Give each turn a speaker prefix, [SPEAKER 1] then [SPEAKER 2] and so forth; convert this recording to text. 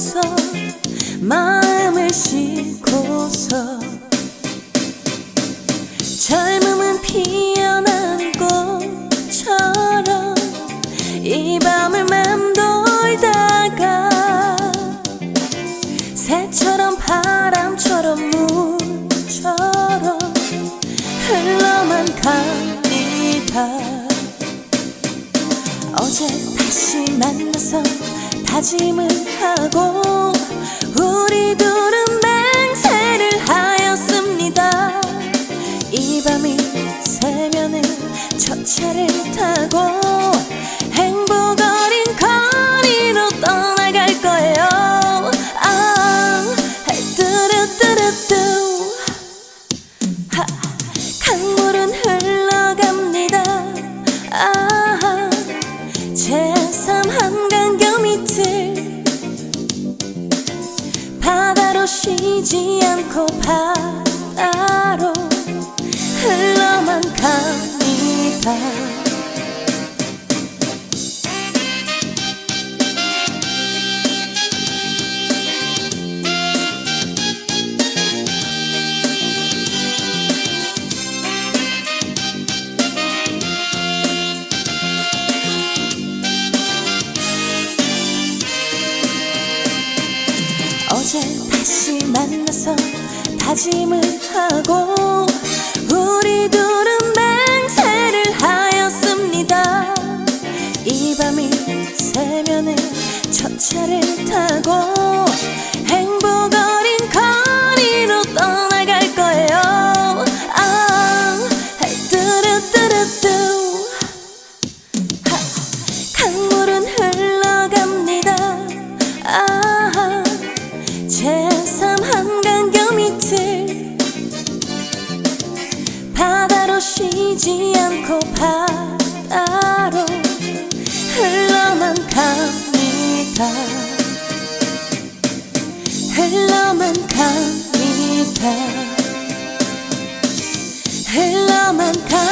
[SPEAKER 1] 싣고서 마음을 싣고서 젊음은 피어난 꽃처럼 이 밤을 맴돌다가 새처럼 바람처럼 물처럼 흘러만 갑니다. 어제 다시 만나서 다짐을 하고 우리 둘은 맹세를 하였습니다. 이 밤이 새면은 첫 차를 타고 쉬지 않고 바다로 흘러만 갑니다 다시 만나서 다짐을 하고 우리 둘은 맹세를 하였습니다. 이 밤이 새면은 첫 차를 쉬지 않고 바다로 흘러만 갑니다. 흘러만 갑니다. 흘러만 갑니다.